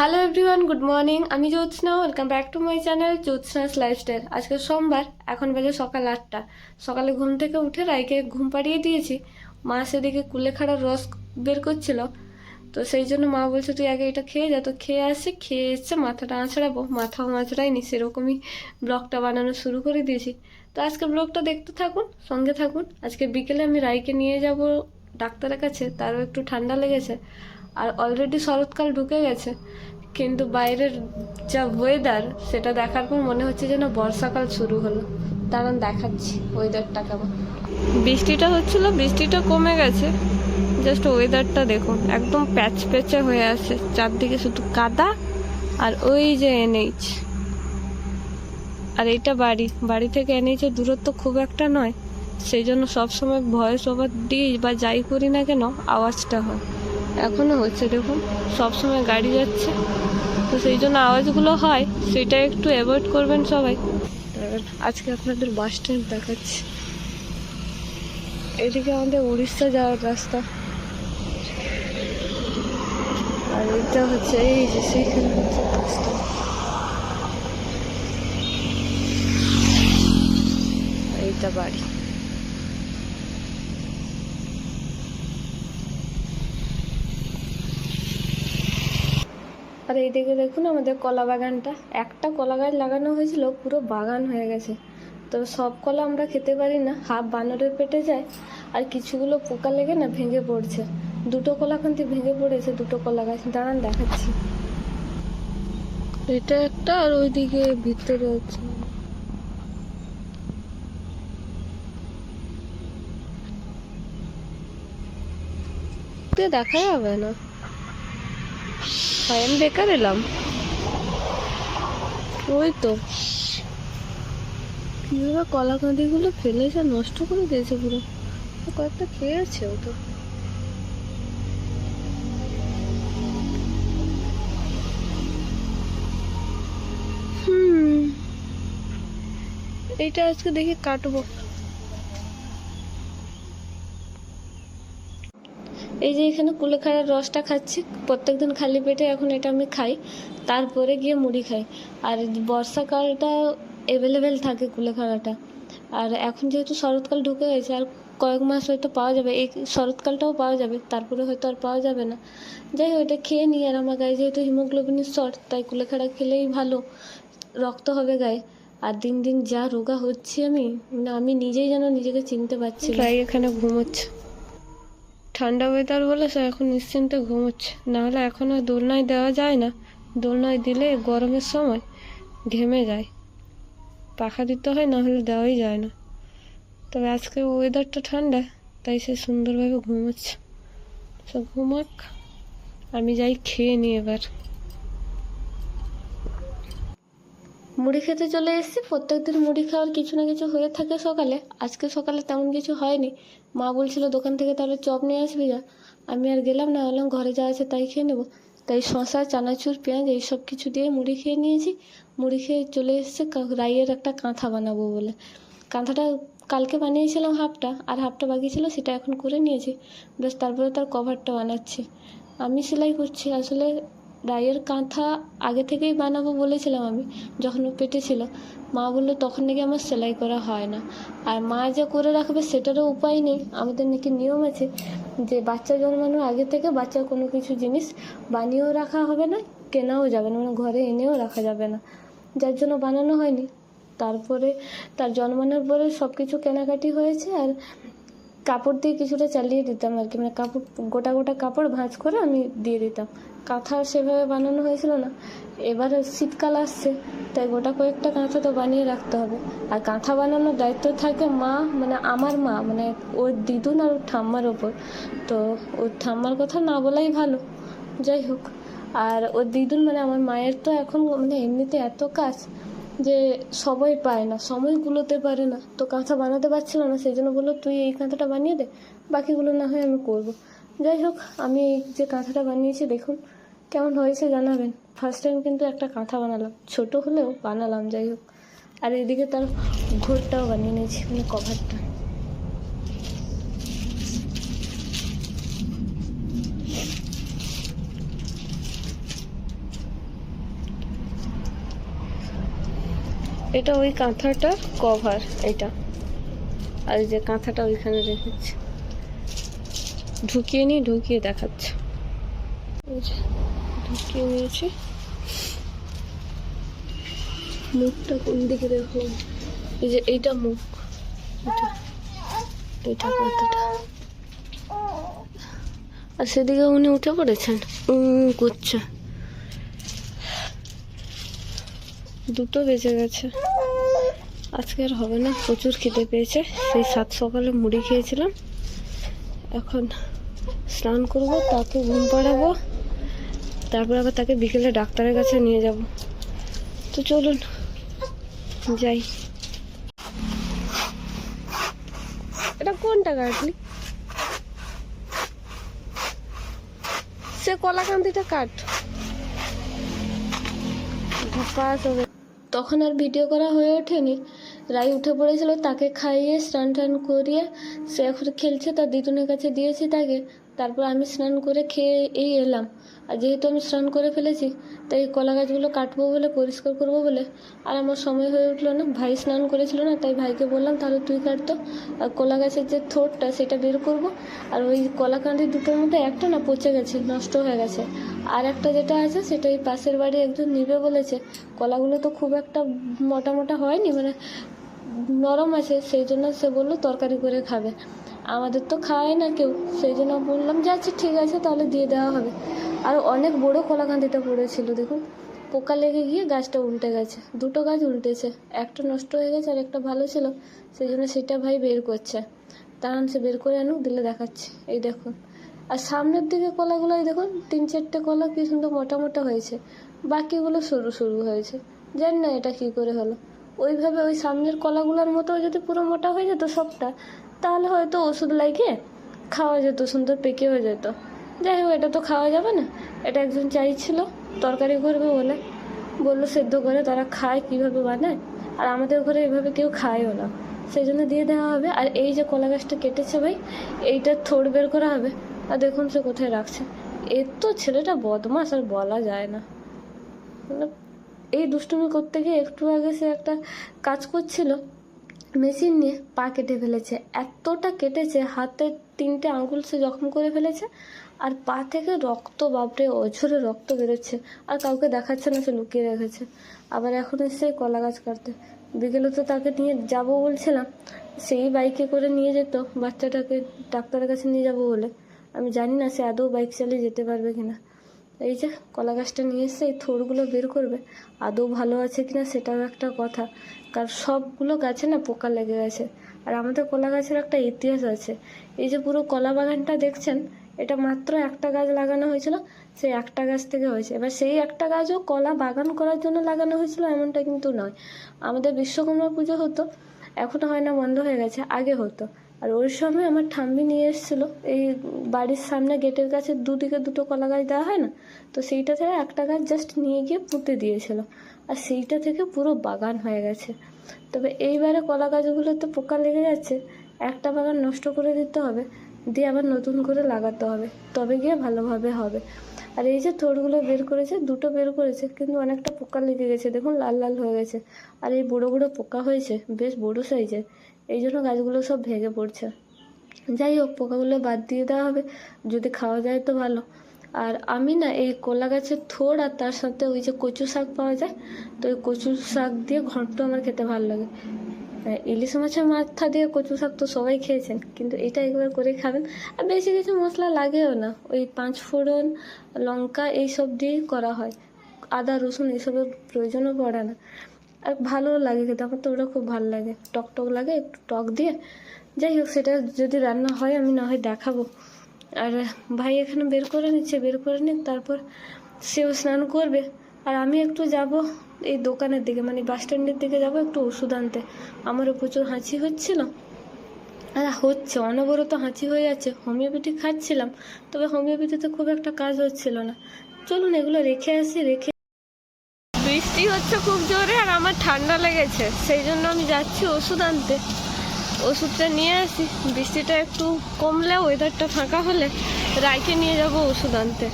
Hello everyone good morning আমি Jyotsna welcome back to my channel Jyotsna's lifestyle আজকে সোমবার, এখন বাজে সকাল আটটা। সকালে ঘুম থেকে উঠে রাইকে ঘুম পাড়িয়ে দিয়েছি। মা সেদিকে কুলেখাড়ার রস বের করছিল। তো সেই জন্য মা বলছে, তুই আগে এটা খেয়ে যা। তো খেয়ে আসছে খেয়ে এসছে মাথাটা আঁচড়াবো। মাথাও আঁচড়াইনি সেরকমই ব্লগটা বানানো শুরু করে দিয়েছি। তো আজকে ব্লগটা দেখতে থাকুন, সঙ্গে থাকুন। আজকে বিকেলে আমি রাইকে নিয়ে যাব ডাক্তারের কাছে, তারও একটু ঠান্ডা লেগেছে। আর অলরেডি শরৎকাল ঢুকে গেছে। কিন্তু বাইরের যা ওয়েদার সেটা দেখার পর মনে হচ্ছে যেন বর্ষাকাল শুরু হলো। দাঁড়ান, দেখাচ্ছি ওয়েদারটা কেমন। বৃষ্টিটা হচ্ছিল, বৃষ্টিটা কমে গেছে। জাস্ট ওয়েদারটা দেখুন, একদম প্যাচ প্যাচে হয়ে আছে। চারদিকে শুধু কাদা আর ওই যে এনএইচ আর এইটা বাড়ি। বাড়ি থেকে এনএইচের দূরত্ব খুব একটা নয়। সেই জন্য সবসময় ভয়েস ওভার দিই বা যাই করি না কেন, আওয়াজটা হয়। এখনও হচ্ছে দেখুন সবসময় গাড়ি যাচ্ছে। তো সেই জন্য আওয়াজগুলো হয়, সেটা একটু অ্যাভয়েড করবেন সবাই। আজকে আপনাদের বাস স্ট্যান্ড দেখাচ্ছি। এদিকে আমাদের উড়িষ্যা যাওয়ার রাস্তা। আর এটা হচ্ছে এই যে সেইখানে হচ্ছে রাস্তা এইটা বাড়ি। আর এইদিকে দেখুন আমাদের কলা বাগানটা। একটা কলা গাছ লাগানো হয়েছিল, পুরো বাগান হয়ে গেছে। তবে সব কলা আমরা খেতে পারি না, হাফ বানরের পেটে যায়, আর কিছুগুলো পোকা লেগে না ভেঙে পড়ছে। দুটো কলা খান্তি ভেঙে পড়েছে, দুটো কলা গাছ। দাঁড়ান, দেখাচ্ছি। এটা একটা আর ওইদিকে ভিতরে হচ্ছে দেখা যাবে না। হয়, আমি বেকার এলাম। ওই তো। কীভাবে কাঁদিগুলো ফেলেছে নষ্ট করে দিয়েছে পুরো। কয়েকটা খেয়েছে ও তো। এইটা আজকে দেখি কাটবো। এই যে এখানে কুলেখাড়ার রসটা খাচ্ছি, প্রত্যেকদিন খালি পেটে এখন এটা আমি খাই, তারপরে গিয়ে মুড়ি খাই। আর বর্ষাকালটা অ্যাভেলেবেল থাকে কুলেখাড়াটা। আর এখন যেহেতু শরৎকাল ঢুকে গেছে, আর কয়েক মাস হয়তো পাওয়া যাবে, এই শরৎকালটাও পাওয়া যাবে, তারপরে হয়তো আর পাওয়া যাবে না। যাই হোক, এটা খেয়ে নিই। আর আমার গায়ে যেহেতু হিমোগ্লোবিনের শর্ট তাই কুলেখাড়া খেলেই ভালো। রক্ত হবে গায়ে। আর দিন দিন যা রোগা হচ্ছে আমি মানে আমি নিজেই যেন নিজেকে চিনতে পারছি না। এখানে ঘুমোচ্ছে। ঠান্ডা ওয়েদার বলে সে এখন নিশ্চিন্তে ঘুমোচ্ছে। নাহলে এখন আর দোলনায় দেওয়া যায় না। দোলনায় দিলে গরমের সময় ঘেমে যায়। পাখা দিতে হয়, নাহলে দেওয়াই যায় না। তবে আজকে ওয়েদারটা ঠান্ডা, তাই সে সুন্দরভাবে ঘুমোচ্ছে। সে ঘুমাক, আমি যাই খেয়ে নিই এবার। মুড়ি খেতে চলে এসেছি। প্রত্যেকদিন মুড়ি খাওয়ার কিছু না কিছু হয়ে থাকে সকালে। আজকে সকালে তেমন কিছু হয়নি। মা বলছিল, দোকান থেকে তাহলে চপ নিয়ে আসবি যা আমি আর গেলাম না বললাম ঘরে যা আছে তাই খেয়ে নেব। তাই শশা চানাচুর, পেঁয়াজ এইসব কিছু দিয়ে মুড়ি খেয়ে নিয়েছি। মুড়ি খেয়ে চলে এসেছে রাইয়ের একটা কাঁথা বানাবো বলে। কাঁথাটা কালকে বানিয়েছিলাম হাফটা, আর হাফটা বাকি ছিল সেটা এখন করে নিয়েছি। বেশ তারপরে তার কভারটা বানাচ্ছি। আমি সেলাই করছি। আসলে রায়ের কাঁথা আগে থেকেই বানাবো বলেছিলাম আমি, যখন ও পেটে ছিল। মা বলল, তখন নাকি আমার সেলাই করা হয় না। আর মা যা করে রাখবে সেটারও উপায় নেই। আমাদের নাকি নিয়ম আছে যে বাচ্চা জন্মানোর আগে থেকে বাচ্চার কোনো কিছু জিনিস বানিয়েও রাখা হবে না, কেনাও যাবে না মানে ঘরে এনেও রাখা যাবে না। যার জন্য বানানো হয়নি। তারপরে, তার জন্মানোর পরে সব কিছু কেনাকাটি হয়েছে আর কাপড় দিয়ে কিছুটা চালিয়ে দিতাম আর কি। মানে কাপড়, গোটা গোটা কাপড় ভাঁজ করে আমি দিয়ে দিতাম। কাঁথা সেভাবে বানানো হয়েছিল না। এবার শীতকাল আসছে, তাই গোটা কয়েকটা কাঁথা তো বানিয়ে রাখতে হবে। আর কাঁথা বানানোর দায়িত্ব থাকে মা মানে আমার মা মানে ওর দিদুন আর ওর ঠাম্মার ওপর। তো ওর ঠাম্মার কথা না বলাই ভালো, যাই হোক। আর ওর দিদুন মানে আমার মায়ের তো এখন মানে এমনিতে এত কাজ যে সবাই পায় না, সময় কুলোতে পারে না। তো কাঁথা বানাতে পারছিল না, সেই জন্য বলল, তুই এই কাঁথাটা বানিয়ে দে, বাকিগুলো না হয় আমি করব। যাই হোক, আমি যে কাঁথাটা বানিয়েছি, দেখুন কেমন হয়েছে জানাবেন। ফার্স্ট টাইম কিন্তু একটা কাঁথা বানালাম। ছোট হলেও বানালাম, যাই হোক। আর এদিকে তার ঘোরটাও বানিয়ে নিয়েছি মানে কভারটা এটা ওই কাঁথাটা কভার এটা। আর যে কাঁথাটা ওইখানে রেখেছে। ঢুকিয়ে নিয়ে ঢুকিয়ে দেখাচ্ছে। ঢুকিয়ে নিয়েছি মুখটা কোন দিকে দেখো? এই যে এইটা মুখ। এটা কাঁথাটা আর সেদিকে উনি উঠে পড়েছেন? করছে। দুটো বেজে গেছে। আজকে আর হবে না, প্রচুর খিদে পেয়েছে। সেই সাত সকালে মুড়ি খেয়েছিলাম। এখন স্নান করব তাকে ঘুম পাড়াবো। তারপর আবার তাকে বিকেলে ডাক্তারের কাছে নিয়ে যাব। তো চলুন, যাই। এটা কোনটা কাটলি সে কলাকান্দিটা কাট তখন আর ভিডিও করা হয়ে ওঠেনি। রাই উঠে পড়েছিল তাকে খাইয়ে স্নান টান করিয়ে সে এখন খেলছে তার দিদুনের কাছে দিয়েছি তাকে। তারপর আমি স্নান করে খেয়ে এই এলাম। আর যেহেতু আমি স্নান করে ফেলেছি, তাই কলা গাছগুলো কাটবো বলে, পরিষ্কার করব বলে, আর আমার সময় হয়ে উঠল না। ভাই স্নান করেছিল না, তাই ভাইকে বললাম, তাহলে তুই কাটতো আর কলা গাছের যে থোটটা, সেটা বের করব। আর ওই কলা কাঁদি দুটোর মধ্যে একটা না পচে গেছে, নষ্ট হয়ে গেছে। আর একটা যেটা আছে, সেটা এই পাশের বাড়ি একজন নিবে বলেছে। কলাগুলো তো খুব একটা মোটা মোটা হয়নি মানে নরম আছে, সেই জন্য সে বলল, তরকারি করে খাবে। আমাদের তো খায় না কেউ। সেই জন্য বললাম যাচ্ছি ঠিক আছে, তাহলে দিয়ে দেওয়া হবে। আর অনেক বড় কলাকান্দিটা পড়েছিল, দেখুন। পোকা লেগে গিয়ে গাছটা উল্টে গেছে। দুটো গাছ উল্টেছে। একটা নষ্ট হয়ে গেছে আর একটা ভালো ছিল। সেই জন্য সেটা ভাই বের করছে। দাঁড়ান, সে বের করে আনুক, দিলে দেখাচ্ছে। এই দেখুন। আর সামনের দিকে কলাগুলো, এই দেখুন, তিন চারটে কলা কি সুন্দর মোটা মোটা হয়েছে। বাকিগুলো সরু সরু হয়েছে। জানি না এটা কি করে হলো। ওইভাবে ওই সামনের কলাগুলোর মতো যদি পুরো মোটা হয়ে যেত সবটা তাহলে হয়তো ওষুধ লাগিয়ে খাওয়া যেত, সুন্দর পেকে হয়ে যেত। যাই হোক, এটা তো খাওয়া যাবে না। এটা একজন চাইছিল, তরকারি করবে বলে। বলল সেদ্ধ করে, তারা খায়, কীভাবে বানায়? আর আমাদের ঘরে এভাবে কেউ খায়ও না। সেই জন্য দিয়ে দেওয়া হবে। আর এই যে কলা গাছটা কেটেছে ভাই, এইটা থোড় বের করা হবে। আর দেখুন সে কোথায় রাখছে। এর তো ছেলেটা বদমাস আর বলা যায় না। মানে এই দুষ্টুমি করতে গিয়ে একটু আগে সে একটা কাজ করছিল। মেশিন নিয়ে পা কেটে ফেলেছে। এতটা কেটেছে হাতের তিনটে আঙ্গুল সে জখম করে ফেলেছে, আর পা থেকে রক্ত, বাপরে, অঝরে রক্ত বেরোচ্ছে, আর কাউকে দেখাচ্ছে না, সে লুকিয়ে রেখেছে। আবার এখন এসে কলা গাছ কাটতে। বিকেলে তো তাকে নিয়ে যাব বলছিলাম, সেই বাইকে করে নিয়ে যেত, বাচ্চাটাকে ডাক্তারের কাছে নিয়ে যাব বলে। আমি জানি না সে আদৌ বাইক চালিয়ে যেতে পারবে কিনা। এই যে কলা গাছটা নিয়ে এসে এই থোড়গুলো বের করবে, আদৌ ভালো আছে কিনা সেটাও একটা কথা। কারণ সবগুলো গাছে না পোকা লেগে গেছে। আর আমাদের কলা গাছের একটা ইতিহাস আছে। এই যে পুরো কলা বাগানটা দেখছেন, এটা মাত্র একটা গাছ লাগানো হয়েছিল, সেই একটা গাছ থেকে হয়েছে। এবার সেই একটা গাছও কলা বাগান করার জন্য লাগানো হয়েছিল এমনটা কিন্তু নয়। আমাদের বিশ্বকর্মা পুজো হতো, এখন হয় না বন্ধ হয়ে গেছে, আগে হতো। আর ওই সময় আমার ঠাম্মি নিয়ে এসেছিল। এই বাড়ির সামনে গেটের কাছে দুদিকে দুটো কলা গাছ দেওয়া হয় না? তো সেইটা থেকে একটা গাছ জাস্ট নিয়ে গিয়ে পুঁতে দিয়েছিল। আর সেইটা থেকে পুরো বাগান হয়ে গেছে। তবে এইবারে কলা গাছগুলোতে পোকা লেগে যাচ্ছে। একটা বাগান নষ্ট করে দিতে হবে, দিয়ে আবার নতুন করে লাগাতে হবে। তবে গিয়ে ভালোভাবে হবে। আর এই যে থোড়গুলো বের করেছে, দুটো বের করেছে, কিন্তু অনেকটা পোকা লেগে গেছে। দেখুন, লাল লাল হয়ে গেছে। আর এই বড়ো বড়ো পোকা হয়েছে, বেশ বড়ো সাইজের এই জন্য গাছগুলো সব ভেঙে পড়ছে। যাই হোক, পোকাগুলো বাদ দিয়ে দেওয়া হবে। যদি খাওয়া যায় তো ভালো। আর আমি না এই কলা গাছের থোড় আর তার সাথে ওই যে কচু শাক পাওয়া যায়, তো ওই কচু শাক দিয়ে ঘন্ট আমার খেতে ভালো লাগে। ইলিশ মাছের মাথা দিয়ে কচু শাক তো সবাই খেয়েছেন, কিন্তু এটা একবার করে খাবেন। আর বেশি কিছু মশলা লাগেও না। ওই পাঁচ ফোড়ন, লঙ্কা এইসব দিয়েই করা হয়। আদা, রসুন এইসবের প্রয়োজনও পড়ে না। আর ভালো লাগে খেতে, আমার তো ওটা খুব ভালো লাগে। টক টক লাগে, একটু টক দিয়ে। যাই হোক, সেটা যদি রান্না হয়, আমি না হয় দেখাবো। আর ভাই এখানে বের করে নিচ্ছে, বের করে নিক, তারপর সেও স্নান করবে। আর আমি একটু যাব এই দোকানের দিকে মানে বাস স্ট্যান্ডের দিকে যাব একটু ওষুধ আনতে। আমারও প্রচুর হাঁচি হচ্ছিল। আর হচ্ছে, অনবরত হাঁচি হয়ে যাচ্ছে। হোমিওপ্যাথি খাচ্ছিলাম, তবে হোমিওপ্যাথিতে খুব একটা কাজ হচ্ছিল না। চলুন এগুলো রেখে আসি, রেখে বৃষ্টি হচ্ছে খুব জোরে আর আমার ঠান্ডা লেগেছে। সেই জন্য আমি যাচ্ছি ওষুধ আনতে। ওষুধটা নিয়ে আসি। বৃষ্টিটা একটু কমলে ওয়েদারটা ফাঁকা হলে রাইকে নিয়ে যাব ওষুধ আনতে।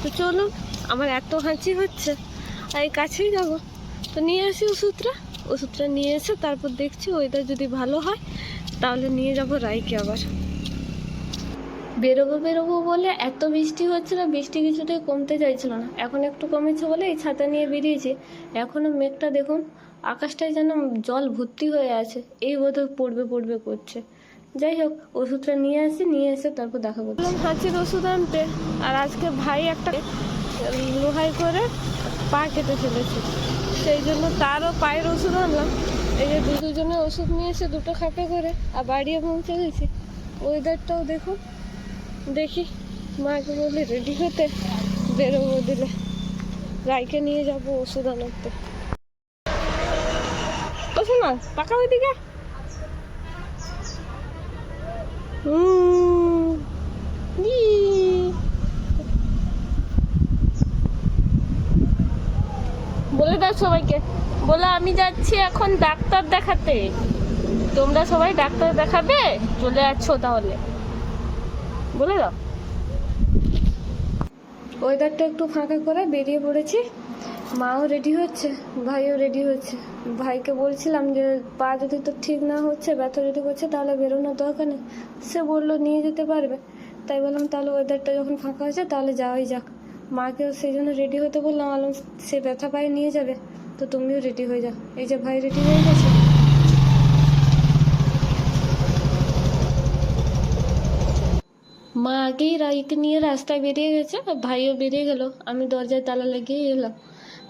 তো চলুন, আমার এত হাঁচি হচ্ছে, আর এই কাছেই যাব। তো নিয়ে আসি ওষুধটা। ওষুধটা নিয়ে এসে তারপর দেখছি ওয়েদার যদি ভালো হয়, তাহলে নিয়ে যাব রাইকে আবার। বেরোবো বেরোবো বলে এত বৃষ্টি হচ্ছিল বৃষ্টি কিছুতেই কমতে চাইছিল না। এখন একটু কমেছে বলে এই ছাতা নিয়ে বেরিয়েছি। এখনও মেঘটা দেখুন, আকাশটায় যেন জল ভর্তি হয়ে আছে। এই বোধহয় পড়বে পড়বে করছে। যাই হোক, ওষুধটা নিয়ে আসি, নিয়ে এসে তারপর দেখা করছি। হাঁচির ওষুধ আনতে। আর আজকে ভাই একটা লোহাই করে পা কেটে ফেলেছে। সেই জন্য তারও পায়ের ওষুধ আনলাম। এই যে দুজনে ওষুধ নিয়ে এসে দুটো খাপে করে, আর বাড়িও পৌঁছে গেছি। ওয়েদারটাও দেখুন। দেখি মাকে বলি রেডি হতে বেরোবো দিলে। রাইকে নিয়ে যাব ওষুধ আনাতে। ও, শোনা টাকা ওইদিকে। বলে দাও সবাইকে। বলে, আমি যাচ্ছি এখন ডাক্তার দেখাতে। তোমরা সবাই ডাক্তার দেখাবে? চলে যাচ্ছ তাহলে। বলে দাও। ওয়েদারটা একটু ফাঁকা করে বেরিয়ে পড়েছি। মাও রেডি হচ্ছে, ভাইও রেডি হচ্ছে। ভাইকে বলছিলাম যে, পা যদি তো ঠিক না হচ্ছে, ব্যথা যদি করছে, তাহলে বেরোনোর দরকার নেই সে বলল, নিয়ে যেতে পারবে। তাই বললাম, তাহলে ওয়েদারটা যখন ফাঁকা হয়েছে, তাহলে যাওয়াই যাক। মাকেও সেই জন্য রেডি হতে বললাম বললাম সে ব্যথা পায়ে নিয়ে যাবে, তো তুমিও রেডি হয়ে যাও। এই যে ভাই রেডি হয়ে গেছে। মা আগেই রাইকে নিয়ে রাস্তায় বেরিয়ে গেছে ভাইও বেরিয়ে গেল। আমি দরজায় তালা লাগিয়ে এলাম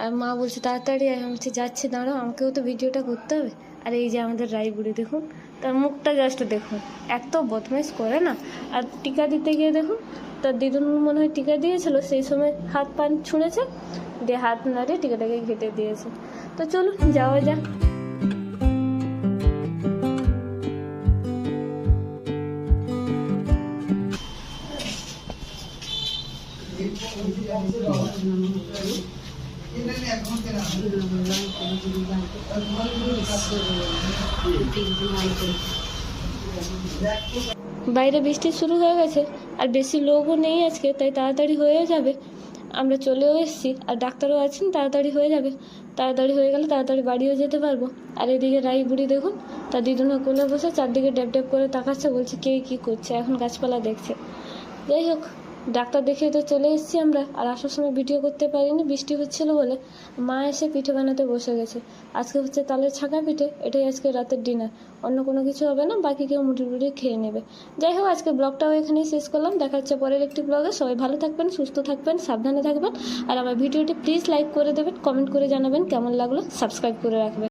আর মা বলছে, তাড়াতাড়ি আমি বলছি, যাচ্ছি, দাঁড়াও, আমাকেও তো ভিডিওটা করতে হবে। আর এই যে আমাদের রাই বুড়ি, দেখুন, তার মুখটা জাস্ট দেখুন, এত বদমাইশ করে না। আর টিকা দিতে গিয়ে দেখুন, তার দিদুন মনে হয় টিকা দিয়েছিল, সেই সময় হাত পান ছুঁড়েছে, দিয়ে হাত নাড়িয়ে টিকাটাকে কেটে দিয়েছে। তো চলুন, যাওয়া যাক। বাইরে বৃষ্টি শুরু হয়ে গেছে, আর বেশি লোকও নেই আজকে, তাই তাড়াতাড়ি হয়ে যাবে। আমরা চলেও এসেছি, আর ডাক্তারও আছেন, তাড়াতাড়ি হয়ে যাবে। তাড়াতাড়ি হয়ে গেলে তাড়াতাড়ি বাড়িও যেতে পারব। আর এদিকে রাই বুড়ি দেখুন, তার দিদুনা কোলে বসে চারদিকে ড্যাপ ড্যাপ করে তাকাচ্ছে, বলছে, কে কী করছে? এখন গাছপালা দেখছে। যাই হোক ডাক্তার দেখিয়ে তো চলে এসেছি আমরা। আর আসার সময় ভিডিও করতে পারিনি, বৃষ্টি হচ্ছিল বলে। মা এসে পিঠে বানাতে বসে গেছে। আজকে হচ্ছে তালের ছাঁকা পিঠে, এটাই আজকে রাতের ডিনার অন্য কোনো কিছু হবে না, বাকি কেউ মুটি মুটি খেয়ে নেবে। যাই হোক, আজকে ব্লগটাও এখানেই শেষ করলাম। দেখা হচ্ছে পরের একটি ব্লগে। সবাই ভালো থাকবেন, সুস্থ থাকবেন, সাবধানে থাকবেন। আর আমার ভিডিওটি প্লিজ লাইক করে দেবেন কমেন্ট করে জানাবেন কেমন লাগল সাবস্ক্রাইব করে রাখবেন।